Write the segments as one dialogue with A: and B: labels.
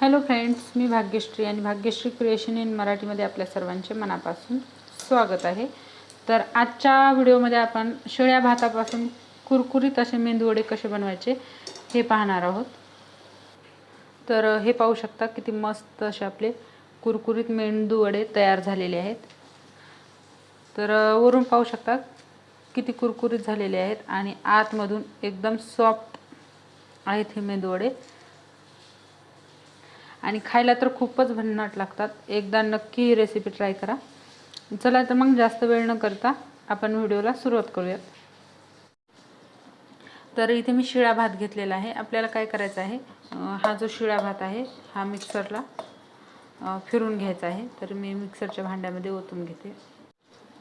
A: Hello friends मी भाग्यश्री आणि Bhagyashree creation in मराठीमध्ये आपल्या सर्वांचे मनापासून स्वागत आहे. तर आजच्या व्हिडिओमध्ये आपण शिळ्या भातापासून कुरकुरीत असे मेंदूवडे कसे बनवायचे हे पाहणार आहोत. तर हे पाहू शकता किती मस्त असे आपले कुरकुरीत मेंदूवडे तयार झालेले आहेत. तर वरून पाहू शकता किती कुरकुरीत झालेले आहेत आणि आतमधून एकदम सॉफ्ट आहेत हे मेंदूवडे. आणि खायला तर खूपच भन्नाट लागतात. एकदा नक्की ही रेसिपी ट्राय करा. चला तर मग जास्त वेळ न करता आपण व्हिडिओला सुरुवात करूयात. तर इथे मी शिळा भात घेतलेला आहे. आपल्याला काय करायचं आहे? हा जो शिळा भात आहे हा मिक्सरला फिरून घ्यायचा आहे. तर मी मिक्सरच्या भांड्यामध्ये ओतून घेते.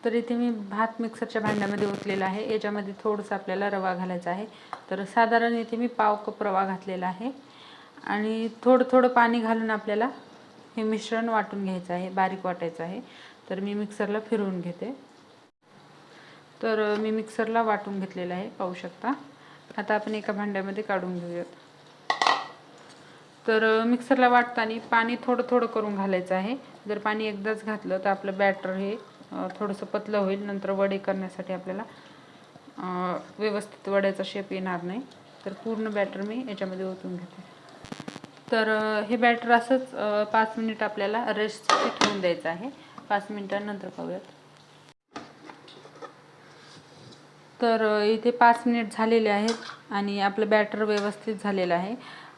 A: तर इथे मी भात मिक्सरच्या भांड्यामध्ये ओतलेला आहे. याच्यामध्ये थोडंसं आपल्याला रवा घालायचा आहे. तर साधारण इथे मी पाव कप रवा घातलेला आहे. आणि थोडं थोडं पाणी घालून आपल्याला हे मिश्रण वाटून घ्यायचं आहे बारीक वाटायचं आहे. तर मी मिक्सरला फिरवून घेते. तर मी मिक्सरला वाटून घेतलेलं आहे पाहू शकता. आता आपण एका भांड्यामध्ये काढून घेऊयात. तर मिक्सरला वाटताना पाणी थोडं थोडं करून घालायचं आहे. जर पाणी एकदाच घातलं तर आपलं बॅटर हे थोडंसं पतलं होईल. नंतर वडे करण्यासाठी आपल्याला व्यवस्थित वड्याचा शेप येणार नाही. तर पूर्ण बॅटर मी याच्यामध्ये ओतून घेते. तर हे बॅटर असंच पाच मिनिट आपल्याला रेस्टसाठी ठेवून द्यायचं आहे. पाच मिनिटांनंतर पाहूयात. तर इथे पाच मिनिट झालेले आहेत आणि आपलं बॅटर व्यवस्थित झालेलं आहे.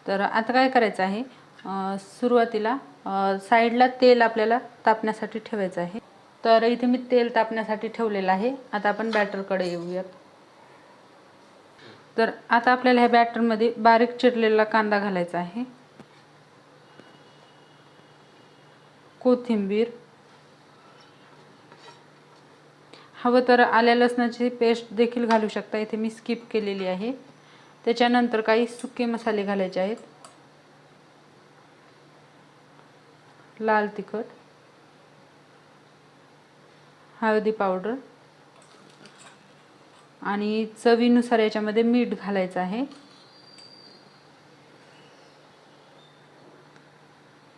A: तर आता काय करायचं आहे? सुरुवातीला साईडला तेल आपल्याला तापण्यासाठी ठेवायचं आहे. तर इथे मी तेल तापण्यासाठी ठेवलेलं आहे. आता आपण बॅटरकडे येऊयात. तर आता आपल्याला ह्या बॅटरमध्ये बारीक चिरलेला कांदा घालायचा आहे. कोथिंबीर. हवं तर आल्या लसणाची पेस्ट देखील घालू शकता. इथे मी स्किप केलेली आहे. त्याच्यानंतर काही सुके मसाले घालायचे आहेत. लाल तिखट. हळदी पावडर. आणि चवीनुसार याच्यामध्ये मीठ घालायचं आहे.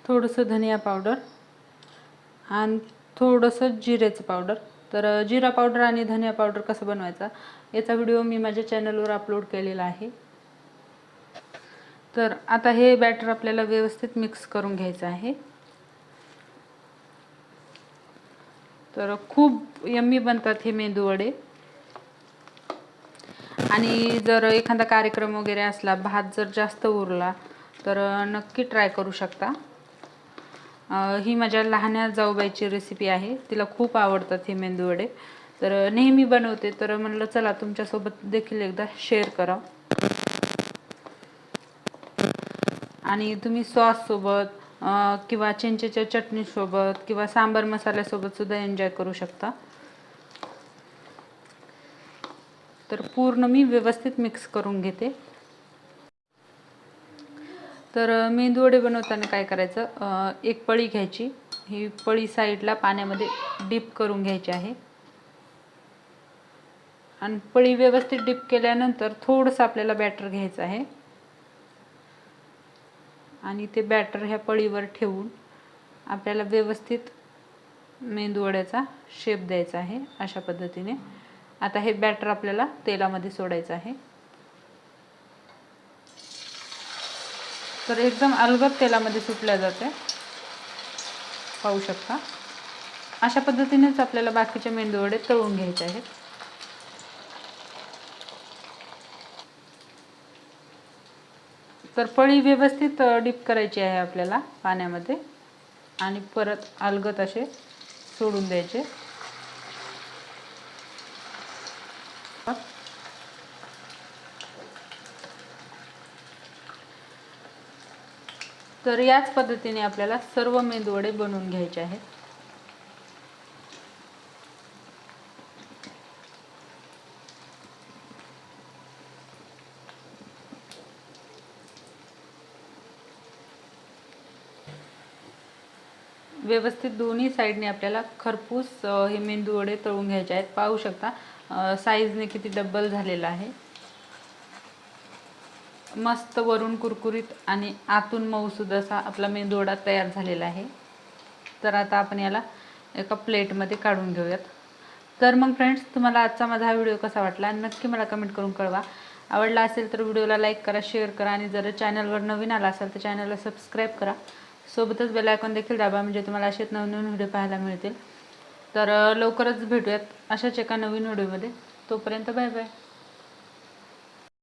A: थोडंसं धनिया पावडर. आणि थोडंसं जिरेचं पावडर. तर जिरा पावडर आणि धनिया पावडर कसं बनवायचा? याचा व्हिडिओ मी माझ्या चॅनलवर अपलोड केलेला आहे. तर आता हे बॅटर आपल्याला व्यवस्थित मिक्स करून घ्यायचं आहे. तर खूप यम्मी बनतात हे मेंदू वडे. आणि जर एखादा कार्यक्रम वगैरे असला भात जर जास्त उरला तर नक्की ट्राय करू शकता. ही माझ्या लहान्या जाऊबाईची रेसिपी आहे. तिला खूप आवडतात हे मेंदूवडे तर नेहमी बनवते. तर म्हणलं चला तुमच्यासोबत देखील एकदा शेअर करा आणि तुम्ही सॉससोबत किंवा चिंचेच्या चटणीसोबत किंवा सांबार मसाल्यासोबत सुद्धा एन्जॉय करू शकता. तर पूर्ण मी व्यवस्थित मिक्स करून घेते. तर मेंदूवडे बनवताना काय करायचं? एक पळी घ्यायची. ही पळी साईडला पाण्यामध्ये डीप करून घ्यायची आहे. आणि पळी व्यवस्थित डीप केल्यानंतर थोडंसं आपल्याला बॅटर घ्यायचं आहे. आणि ते बॅटर ह्या पळीवर ठेवून आपल्याला व्यवस्थित मेंदूवड्याचा शेप द्यायचा आहे अशा पद्धतीने. आता हे बॅटर आपल्याला तेलामध्ये सोडायचं आहे. तर एकदम अलगद तेलामध्ये सुटल्या जाते. पाहू शकता. अशा पद्धतीनेच आपल्याला बाकीचे मेंदूवडे तळून घ्यायचे आहेत. तर पळी व्यवस्थित डीप करायची आहे आपल्याला पाण्यामध्ये. आणि परत अलगत असे सोडून द्यायचे. तर याच पद्धतीने आपल्याला सर्व मेंदूवडे बनवून घ्यायचे आहेत. व्यवस्थित दोन्ही साईडने आपल्याला खरपूस हे मेंदूवडे तळून घ्यायचे आहेत. पाहू शकता साईजने किती डब्बल झालेला आहे. मस्त वरून कुरकुरीत आणि आतून मऊसूद असा आपला मेंदूवडा तयार झालेला आहे. तर आता आपण याला एका प्लेटमध्ये काढून घेऊयात. तर मग फ्रेंड्स तुम्हाला आजचा माझा हा व्हिडिओ कसा वाटला? नक्की मला कमेंट करून कळवा. आवडला असेल तर व्हिडिओला लाईक करा शेअर करा आणि जर चॅनलवर नवीन आला असेल तर चॅनलला सबस्क्राईब करा. सोबतच बेल आयकॉन देखील दाबा म्हणजे तुम्हाला असेच नवीन नवीन व्हिडिओ पाहायला मिळतील. तर लवकरच भेटूयात अशाच एका नवीन व्हिडिओमध्ये. तोपर्यंत बाय बाय.